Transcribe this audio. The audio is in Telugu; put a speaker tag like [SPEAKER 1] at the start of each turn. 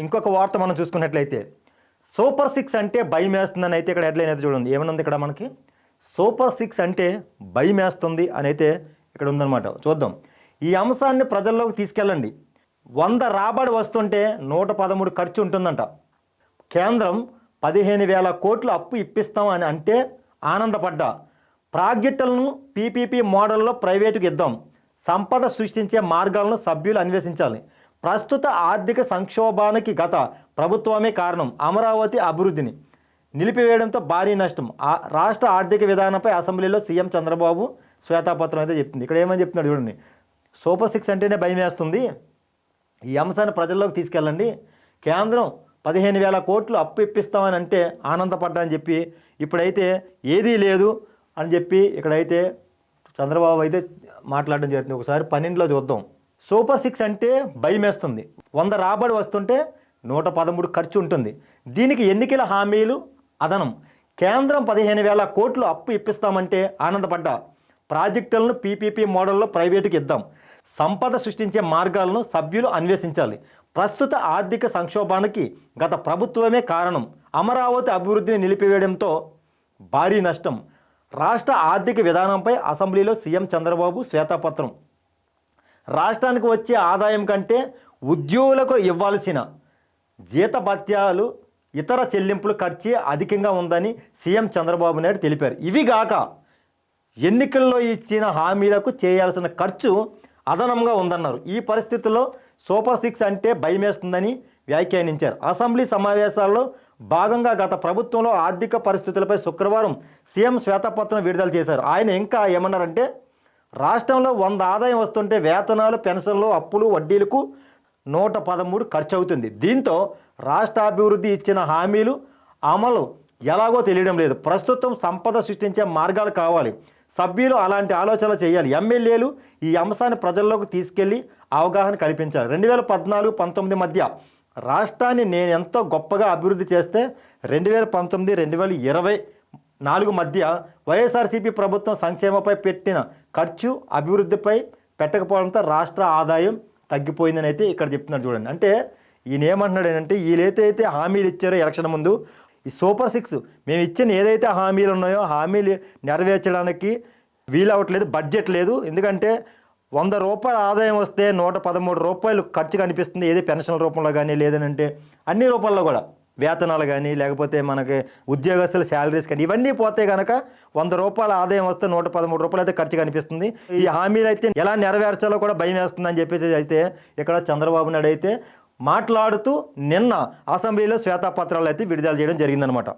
[SPEAKER 1] ఇంకొక వార్త మనం చూసుకున్నట్లయితే సూపర్ సిక్స్ అంటే భయం వేస్తుందని అయితే ఇక్కడ హెడ్లైన్ అయితే చూడండి. ఏమనుంది ఇక్కడ మనకి? సూపర్ సిక్స్ అంటే భయం వేస్తుంది అని అయితే ఇక్కడ ఉందన్నమాట. చూద్దాం. ఈ అంశాన్ని ప్రజల్లోకి తీసుకెళ్ళండి. వంద రాబడి వస్తుంటే నూట పదమూడు ఖర్చు ఉంటుందంట. కేంద్రం పదిహేను వేల కోట్లు అప్పు ఇప్పిస్తాం అని అంటే ఆనందపడ్డా. ప్రాజెక్టులను పీపీపీ మోడల్లో ప్రైవేటుకి ఇద్దాం. సంపద సృష్టించే మార్గాలను సభ్యులు అన్వేషించాలి. ప్రస్తుత ఆర్థిక సంక్షోభానికి గత ప్రభుత్వమే కారణం అమరావతి అభివృద్ధిని. నిలిపివేయడంతో భారీ నష్టం. ఆ రాష్ట్ర ఆర్థిక విధానంపై అసెంబ్లీలో సీఎం చంద్రబాబు శ్వేతాపత్రం అయితే చెప్తుంది ఇక్కడ ఏమని చెప్తున్నాడు చూడండి. సూపర్ సిక్స్ అంటేనే భయం వేస్తుంది. ఈ అంశాన్ని ప్రజల్లోకి తీసుకెళ్ళండి. కేంద్రం పదిహేను వేల కోట్లు అప్పు ఇప్పిస్తామని అంటే ఆనందపడ్డా అని చెప్పి ఇప్పుడైతే ఏదీ లేదు అని చెప్పి ఇక్కడైతే చంద్రబాబు అయితే మాట్లాడడం జరుగుతుంది ఒకసారి పన్నెండులో చూద్దాం. సూపర్ సిక్స్ అంటే భయం వేస్తుంది వంద రాబడి వస్తుంటే నూట పదమూడు ఖర్చు ఉంటుంది. దీనికి ఎన్నికల హామీలు అదనం. కేంద్రం పదిహేను వేల కోట్లు అప్పు ఇప్పిస్తామంటే ఆనందపడ్డా. ప్రాజెక్టులను పీపీపీ మోడల్లో ప్రైవేటుకి ఇద్దాం. సంపద సృష్టించే మార్గాలను సభ్యులు అన్వేషించాలి. ప్రస్తుత ఆర్థిక సంక్షోభానికి గత ప్రభుత్వమే కారణం. అమరావతి అభివృద్ధిని నిలిపివేయడంతో భారీ నష్టం. రాష్ట్ర ఆర్థిక విధానంపై అసెంబ్లీలో సీఎం చంద్రబాబు శ్వేతపత్రం. రాష్ట్రానికి వచ్చే ఆదాయం కంటే ఉద్యోగులకు ఇవ్వాల్సిన జీతభత్యాలు ఇతర చెల్లింపులు ఖర్చే అధికంగా ఉందని సీఎం చంద్రబాబు నాయుడు తెలిపారు. ఇవి గాక ఎన్నికల్లో ఇచ్చిన హామీలకు చేయాల్సిన ఖర్చు అదనంగా ఉందన్నారు. ఈ పరిస్థితుల్లో సూపర్ సిక్స్ అంటే భయమేస్తుందని వ్యాఖ్యానించారు. అసెంబ్లీ సమావేశాల్లో భాగంగా గత ప్రభుత్వంలో ఆర్థిక పరిస్థితులపై శుక్రవారం సీఎం శ్వేతపత్రం విడుదల చేశారు. ఆయన ఇంకా ఏమన్నారంటే రాష్ట్రంలో వంద ఆదాయం వస్తుంటే వేతనాలు పెన్షన్లు అప్పులు వడ్డీలకు నూట పదమూడు ఖర్చు అవుతుంది దీంతో రాష్ట్ర అభివృద్ధి ఇచ్చిన హామీలు అమలు ఎలాగో తెలియడం లేదు. ప్రస్తుతం సంపద సృష్టించే మార్గాలు కావాలి. సభ్యులు అలాంటి ఆలోచనలు చేయాలి. ఎమ్మెల్యేలు ఈ అంశాన్ని ప్రజల్లోకి తీసుకెళ్ళి అవగాహన కల్పించాలి. రెండు వేల పద్నాలుగు పంతొమ్మిది మధ్య రాష్ట్రాన్ని నేను ఎంతో గొప్పగా అభివృద్ధి చేస్తే రెండు వేల పంతొమ్మిది రెండు వేల ఇరవై నాలుగు మధ్య వైఎస్ఆర్సీపీ ప్రభుత్వం సంక్షేమపై పెట్టిన ఖర్చు అభివృద్ధిపై పెట్టకపోవడంతో రాష్ట్ర ఆదాయం తగ్గిపోయిందని అయితే ఇక్కడ చెప్తున్నాడు చూడండి. అంటే ఈయన ఏమంటున్నాడు ఏంటంటే వీళ్ళైతే అయితే హామీలు ఇచ్చారో ఎలక్షన్ ముందు ఈ సూపర్ సిక్స్ మేము ఇచ్చిన ఏదైతే హామీలు ఉన్నాయో హామీలు నెరవేర్చడానికి వీలవట్లేదు బడ్జెట్ లేదు. ఎందుకంటే వంద రూపాయల ఆదాయం వస్తే నూట పదమూడు రూపాయలు ఖర్చు కనిపిస్తుంది. ఏది పెన్షన్ రూపంలో కానీ లేదనంటే అన్ని రూపాల్లో కూడా. వేతనాలు కానీ లేకపోతే మనకి ఉద్యోగస్తుల శాలరీస్ కానీ ఇవన్నీ పోతే కనుక వంద రూపాయల ఆదాయం వస్తే నూట పదమూడు రూపాయలు అయితే ఖర్చు కనిపిస్తుంది. ఈ హామీలు అయితే ఎలా నెరవేర్చాలో కూడా భయం వేస్తుందని చెప్పేసి అయితే ఇక్కడ చంద్రబాబు నాయుడు అయితే మాట్లాడుతూ నిన్న అసెంబ్లీలో శ్వేతపత్రాలు అయితే విడుదల చేయడం జరిగిందనమాట